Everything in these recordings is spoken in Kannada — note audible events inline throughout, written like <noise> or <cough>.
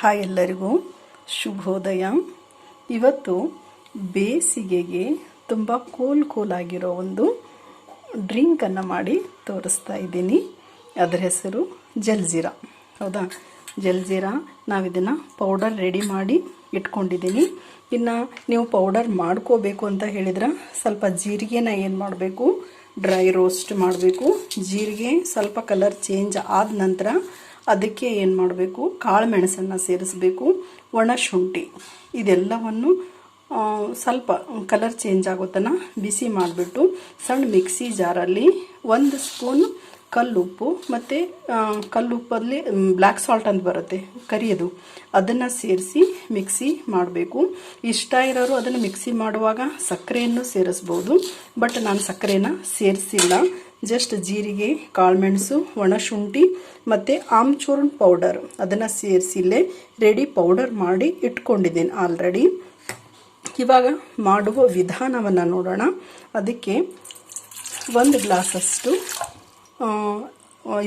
ಹಾಯ್ ಎಲ್ಲರಿಗೂ ಶುಭೋದಯ. ಇವತ್ತು ಬೇಸಿಗೆಗೆ ತುಂಬ ಕೂಲ್ ಕೂಲ್ ಆಗಿರೋ ಒಂದು ಡ್ರಿಂಕನ್ನು ಮಾಡಿ ತೋರಿಸ್ತಾ ಇದ್ದೀನಿ. ಅದರ ಹೆಸರು ಜಲ್ಜೀರಾ. ಹೌದಾ? ಜಲ್ಜೀರಾ, ನಾವಿದನ್ನು ಪೌಡರ್ ರೆಡಿ ಮಾಡಿ ಇಟ್ಕೊಂಡಿದ್ದೀನಿ. ಇನ್ನು ನೀವು ಪೌಡರ್ ಮಾಡ್ಕೋಬೇಕು ಅಂತ ಹೇಳಿದ್ರೆ ಸ್ವಲ್ಪ ಜೀರಿಗೆನ ಏನು ಮಾಡಬೇಕು? ಡ್ರೈ ರೋಸ್ಟ್ ಮಾಡಬೇಕು. ಜೀರಿಗೆ ಸ್ವಲ್ಪ ಕಲರ್ ಚೇಂಜ್ ಆದ ನಂತರ ಅದಕ್ಕೆ ಏನು ಮಾಡಬೇಕು? ಕಾಳು ಮೆಣಸನ್ನು ಸೇರಿಸಬೇಕು. ಒಣ ಶುಂಠಿ. ಇದೆಲ್ಲವನ್ನು ಸ್ವಲ್ಪ ಕಲರ್ ಚೇಂಜ್ ಆಗೋ ತನಕ ಬಿಸಿ ಮಾಡಿಬಿಟ್ಟು ಸಣ್ಣ ಮಿಕ್ಸಿ ಜಾರಲ್ಲಿ ಒಂದು ಸ್ಪೂನ್ ಕಲ್ಲುಪ್ಪು ಮತ್ತು ಕಲ್ಲುಪ್ಪಲ್ಲಿ ಬ್ಲ್ಯಾಕ್ ಸಾಲ್ಟ್ ಅಂತ ಬರುತ್ತೆ, ಕರಿಯೋದು. ಅದನ್ನು ಸೇರಿಸಿ ಮಿಕ್ಸಿ ಮಾಡಬೇಕು. ಇಷ್ಟ ಇರೋರು ಅದನ್ನು ಮಿಕ್ಸಿ ಮಾಡುವಾಗ ಸಕ್ಕರೆಯನ್ನು ಸೇರಿಸ್ಬೋದು. ಬಟ್ ನಾನು ಸಕ್ಕರೆನ ಸೇರಿಸಿಲ್ಲ. ಜಸ್ಟ್ ಜೀರಿಗೆ, ಕಾಳುಮೆಣಸು ಒಣಶುಂಠಿ ಮತ್ತು ಆಮ್ಚೂರ್ನ್ ಪೌಡರ್ ಅದನ್ನು ಸೇರಿಸಿಲ್ಲೇ ರೆಡಿ ಪೌಡರ್ ಮಾಡಿ ಇಟ್ಕೊಂಡಿದ್ದೀನಿ ಆಲ್ರೆಡಿ ಇವಾಗ ಮಾಡುವ ವಿಧಾನವನ್ನು ನೋಡೋಣ. ಅದಕ್ಕೆ ಒಂದು ಗ್ಲಾಸಷ್ಟು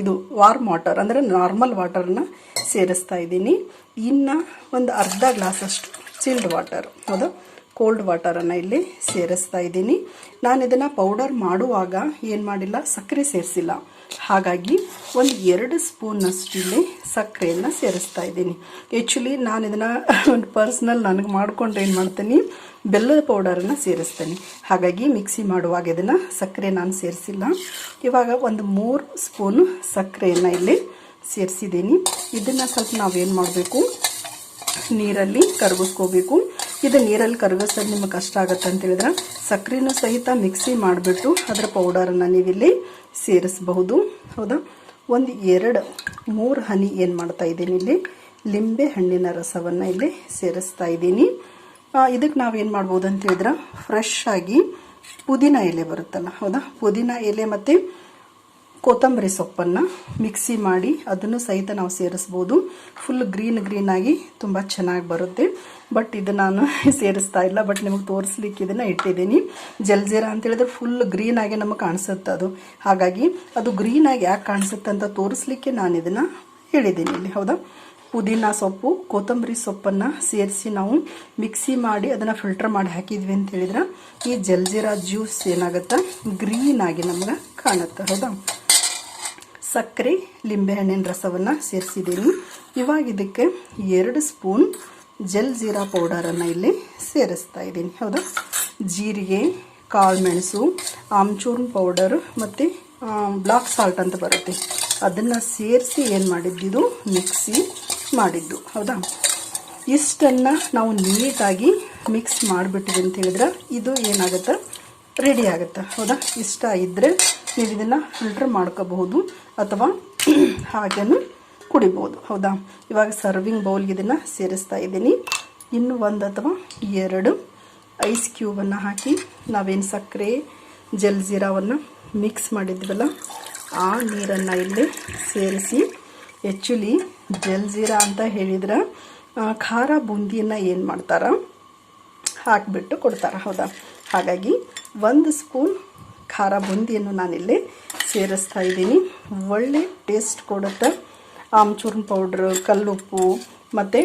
ಇದು ವಾರ್ಮ್ ವಾಟರ್ ಅಂದರೆ ನಾರ್ಮಲ್ ವಾಟರನ್ನ ಸೇರಿಸ್ತಾ ಇದ್ದೀನಿ. ಇನ್ನು ಒಂದು ಅರ್ಧ ಗ್ಲಾಸಷ್ಟು ಚಿಲ್ಡ್ ವಾಟರ್ ಹೌದಾ? ಕೋಲ್ಡ್ ವಾಟರನ್ನು ಇಲ್ಲಿ ಸೇರಿಸ್ತಾ ಇದ್ದೀನಿ. ನಾನು ಇದನ್ನು ಪೌಡರ್ ಮಾಡುವಾಗ ಏನು ಮಾಡಿಲ್ಲ, ಸಕ್ಕರೆ ಸೇರಿಸಿಲ್ಲ. ಹಾಗಾಗಿ ಒಂದು ಎರಡು ಸ್ಪೂನ್ನಷ್ಟು ಇಲ್ಲಿ ಸಕ್ಕರೆಯನ್ನು ಸೇರಿಸ್ತಾ ಇದ್ದೀನಿ. ಆ್ಯಕ್ಚುಲಿ ನಾನು ಇದನ್ನು ಒಂದು ಪರ್ಸ್ನಲ್ ನನಗೆ ಮಾಡಿಕೊಂಡ್ರೆ ಏನು ಮಾಡ್ತೀನಿ, ಬೆಲ್ಲದ ಪೌಡರನ್ನು ಸೇರಿಸ್ತೇನೆ. ಹಾಗಾಗಿ ಮಿಕ್ಸಿ ಮಾಡುವಾಗ ಇದನ್ನು ಸಕ್ಕರೆ ನಾನು ಸೇರಿಸಿಲ್ಲ. ಇವಾಗ ಒಂದು ಮೂರು ಸ್ಪೂನು ಸಕ್ಕರೆಯನ್ನು ಇಲ್ಲಿ ಸೇರಿಸಿದ್ದೀನಿ. ಇದನ್ನು ಸ್ವಲ್ಪ ನಾವೇನು ಮಾಡಬೇಕು, ನೀರಲ್ಲಿ ಕರಗಿಸ್ಕೋಬೇಕು. ಇದು ನೀರಲ್ಲಿ ಕರಗಿಸೋದು ನಿಮಗೆ ಕಷ್ಟ ಆಗುತ್ತೆ ಅಂತ ಹೇಳಿದ್ರೆ ಸಕ್ಕರೆನೂ ಸಹಿತ ಮಿಕ್ಸಿ ಮಾಡಿಬಿಟ್ಟು ಅದರ ಪೌಡರನ್ನು ನೀವಿಲ್ಲಿ ಸೇರಿಸಬಹುದು. ಹೌದಾ? ಒಂದು ಎರಡು, ಮೂರು ಹನಿ ಏನು ಮಾಡ್ತಾ ಇದ್ದೀನಿ ಇಲ್ಲಿ? ಲಿಂಬೆ ಹಣ್ಣಿನ ರಸವನ್ನು ಇಲ್ಲಿ ಸೇರಿಸ್ತಾ ಇದ್ದೀನಿ. ಇದಕ್ಕೆ ನಾವೇನು ಮಾಡ್ಬೋದು ಅಂತ ಹೇಳಿದ್ರೆ ಫ್ರೆಶ್ ಆಗಿ ಪುದೀನ ಎಲೆ ಬರುತ್ತಲ್ಲ, ಹೌದಾ? ಪುದೀನ ಎಲೆ ಮತ್ತು ಕೊತ್ತಂಬರಿ ಸೊಪ್ಪನ್ನು ಮಿಕ್ಸಿ ಮಾಡಿ ಅದನ್ನು ಸಹಿತ ನಾವು ಸೇರಿಸ್ಬೋದು. ಫುಲ್ ಗ್ರೀನ್ ಗ್ರೀನ್ ಆಗಿ ತುಂಬ ಚೆನ್ನಾಗಿ ಬರುತ್ತೆ. ಬಟ್ ಇದು ನಾನು <laughs> ಸೇರಿಸ್ತಾ ಇಲ್ಲ. ಬಟ್ ನಿಮಗೆ ತೋರಿಸ್ಲಿಕ್ಕೆ ಇದನ್ನು ಇಟ್ಟಿದ್ದೀನಿ. ಜಲ್ಜೀರಾ ಅಂತ ಹೇಳಿದ್ರೆ ಫುಲ್ ಗ್ರೀನ್ ಆಗಿ ನಮಗೆ ಕಾಣಿಸುತ್ತೆ ಅದು. ಹಾಗಾಗಿ ಅದು ಗ್ರೀನ್ ಆಗಿ ಯಾಕೆ ಕಾಣಿಸುತ್ತೆ ಅಂತ ತೋರಿಸ್ಲಿಕ್ಕೆ ನಾನು ಇದನ್ನು ಹೇಳಿದ್ದೀನಿ ಇಲ್ಲಿ. ಹೌದಾ? ಪುದೀನ ಸೊಪ್ಪು, ಕೊತ್ತಂಬರಿ ಸೊಪ್ಪನ್ನು ಸೇರಿಸಿ ನಾವು ಮಿಕ್ಸಿ ಮಾಡಿ ಅದನ್ನು ಫಿಲ್ಟರ್ ಮಾಡಿ ಹಾಕಿದ್ವಿ ಅಂತ ಹೇಳಿದ್ರೆ ಈ ಜಲ್ಜೀರಾ ಜ್ಯೂಸ್ ಏನಾಗುತ್ತೆ? ಗ್ರೀನ್ ಆಗಿ ನಮ್ಗೆ ಕಾಣುತ್ತೆ. ಹೌದಾ? ಸಕ್ಕರೆ ಲಿಂಬೆಹಣ್ಣಿನ ರಸವನ್ನು ಸೇರಿಸಿದ್ದೀನಿ. ಇವಾಗ ಇದಕ್ಕೆ ಎರಡು ಸ್ಪೂನ್ ಜಲ್ ಜೀರಾ ಪೌಡರನ್ನು ಇಲ್ಲಿ ಸೇರಿಸ್ತಾ ಇದ್ದೀನಿ. ಹೌದಾ? ಜೀರಿಗೆ ಕಾಳುಮೆಣಸು ಆಮ್ಚೂರ್ನ್ ಪೌಡರ್ ಮತ್ತು ಬ್ಲಾಕ್ ಸಾಲ್ಟ್ ಅಂತ ಬರುತ್ತೆ. ಅದನ್ನು ಸೇರಿಸಿ ಏನು ಮಾಡಿದ್ದಿದು ಮಿಕ್ಸಿ ಮಾಡಿದ್ದು. ಹೌದಾ? ಇಷ್ಟನ್ನು ನಾವು ನೀಟಾಗಿ ಮಿಕ್ಸ್ ಮಾಡಿಬಿಟ್ಟಿದೆ ಅಂತ ಹೇಳಿದ್ರೆ ಇದು ಏನಾಗುತ್ತೆ? ರೆಡಿ ಆಗುತ್ತೆ? ಹೌದಾ? ಇಷ್ಟ ಇದ್ದರೆ ನೀವು ಇದನ್ನು ಫಿಲ್ಟರ್ ಮಾಡ್ಕೋಬಹುದು ಅಥವಾ <clears throat> ಹಾಗೇನು ಕುಡಿಬೋದು ಹೌದಾ? ಇವಾಗ ಸರ್ವಿಂಗ್ ಬೌಲ್ಗೆ ಇದನ್ನು ಸೇರಿಸ್ತಾ ಇದ್ದೀನಿ. ಇನ್ನು ಒಂದು ಅಥವಾ ಎರಡು ಐಸ್ ಕ್ಯೂಬನ್ನು ಹಾಕಿ ನಾವೇನು ಸಕ್ಕರೆ ಜಲ್ಜೀರಾವನ್ನು ಮಿಕ್ಸ್ ಮಾಡಿದ್ವಲ್ಲ, ಆ ನೀರನ್ನು ಇಲ್ಲಿ ಸೇರಿಸಿ ಆ್ಯಕ್ಚುಲಿ ಜಲ್ಜೀರಾ ಅಂತ ಹೇಳಿದ್ರೆ ಖಾರ ಬೂಂದಿಯನ್ನು ಏನು ಮಾಡ್ತಾರೆ? ಹಾಕಿಬಿಟ್ಟು ಕೊಡ್ತಾರೆ. ಹೌದಾ? ಹಾಗಾಗಿ ಒಂದು ಸ್ಪೂನ್ ಖಾರ ಬೂಂದಿಯನ್ನು ನಾನಿಲ್ಲಿ ಸೇರಿಸ್ತಾ ಇದ್ದೀನಿ. ಒಳ್ಳೆ ಟೇಸ್ಟ್ ಕೊಡುತ್ತೆ. ಆಮ್ಚೂರ್ನ ಪೌಡ್ರ್ ಕಲ್ಲುಪ್ಪು ಮತ್ತು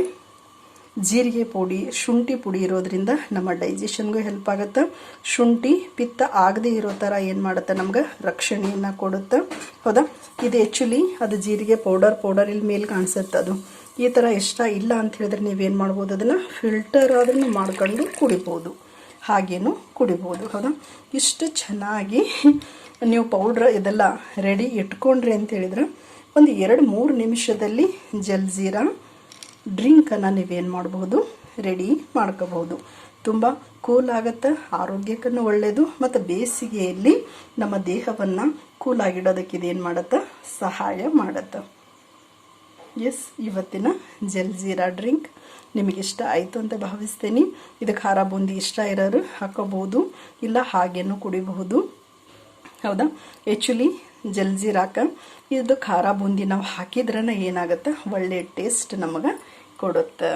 ಜೀರಿಗೆ ಪುಡಿ, ಶುಂಠಿ ಪುಡಿ ಇರೋದ್ರಿಂದ ನಮ್ಮ ಡೈಜೆಷನ್ಗೂ ಹೆಲ್ಪ್ ಆಗುತ್ತೆ. ಶುಂಠಿ ಪಿತ್ತ ಆಗದೇ ಇರೋ ಥರ ಏನು ಮಾಡುತ್ತೆ? ನಮ್ಗೆ ರಕ್ಷಣೆಯನ್ನು ಕೊಡುತ್ತೆ. ಹೌದಾ? ಇದು ಆ್ಯಕ್ಚುಲಿ ಅದು ಜೀರಿಗೆ ಪೌಡರ್ ಪೌಡರ್ ಇಲ್ಲಿ ಮೇಲೆ ಕಾಣಿಸುತ್ತೆ ಅದು. ಈ ಥರ ಇಷ್ಟ ಇಲ್ಲ ಅಂತ ಹೇಳಿದ್ರೆ ನೀವೇನು ಮಾಡ್ಬೋದು? ಅದನ್ನು ಫಿಲ್ಟರ್ ಆದ್ರೂ ಮಾಡ್ಕೊಂಡು ಕುಡಿಬೋದು. ಹಾಗೇನು ಕುಡಿಬೋದು, ಹೌದಾ? ಇಷ್ಟು ಚೆನ್ನಾಗಿ ನೀವು ಪೌಡ್ರ್ ಇದೆಲ್ಲ ರೆಡಿ ಇಟ್ಕೊಂಡ್ರಿ ಅಂತ ಹೇಳಿದ್ರೆ ಒಂದು ಎರಡು ಮೂರು ನಿಮಿಷದಲ್ಲಿ ಜಲ್ಜೀರಾ ಡ್ರಿಂಕನ್ನು ನೀವೇನು ಮಾಡಬಹುದು ರೆಡಿ ಮಾಡ್ಕೋಬಹುದು. ತುಂಬ ಕೂಲ್ ಆಗುತ್ತೆ ಆರೋಗ್ಯಕ್ಕೂ ಒಳ್ಳೆಯದು ಮತ್ತು ಬೇಸಿಗೆಯಲ್ಲಿ ನಮ್ಮ ದೇಹವನ್ನು ಕೂಲಾಗಿಡೋದಕ್ಕೆ ಇದೇನು ಮಾಡುತ್ತೆ, ಸಹಾಯ ಮಾಡುತ್ತೆ. ಎಸ್ ಇವತ್ತಿನ ಜಲ್ಜೀರಾ ಡ್ರಿಂಕ್ ನಿಮಗೆ ಇಷ್ಟ ಆಯಿತು ಅಂತ ಭಾವಿಸ್ತೀನಿ. ಇದು ಖಾರ ಬೂಂದಿ ಇಷ್ಟ ಇರೋರು ಹಾಕೋಬಹುದು, ಇಲ್ಲ ಹಾಗೇನು ಕುಡಿಬಹುದು. ಹೌದಾ? ಆ್ಯಕ್ಚುಲಿ ಜಲ್ಜೀರಾಕ ಇದು ಖಾರ ಬೂಂದಿ ನಾವು ಹಾಕಿದ್ರೇ ಏನಾಗುತ್ತೆ? ಒಳ್ಳೆ ಟೇಸ್ಟ್ ನಮಗೆ ಕೊಡುತ್ತೆ.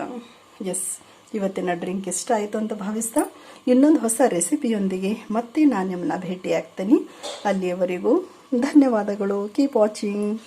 ಎಸ್ ಇವತ್ತಿನ ಡ್ರಿಂಕ್ ಇಷ್ಟ ಆಯಿತು ಅಂತ ಭಾವಿಸ್ತಾ, ಇನ್ನೊಂದು ಹೊಸ ರೆಸಿಪಿಯೊಂದಿಗೆ ಮತ್ತೆ ನಾನು ನಿಮ್ಮನ್ನ ಭೇಟಿ ಆಗ್ತೀನಿ ಅಲ್ಲಿಯವರೆಗೂ ಧನ್ಯವಾದಗಳು. Keep watching